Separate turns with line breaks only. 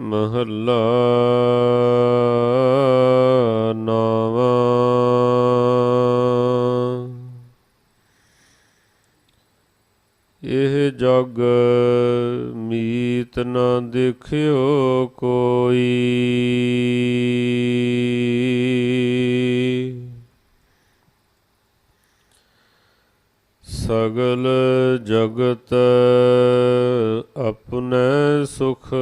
ਮਹੱਲਾ ਨਾਵਾਂ। ਇਹ ਜਗ ਮੀਤ ਨਾ ਦੇਖਿਓ ਕੋਈ। ਸਗਲ ਜਗਤ ਆਪਣੇ ਸੁਖ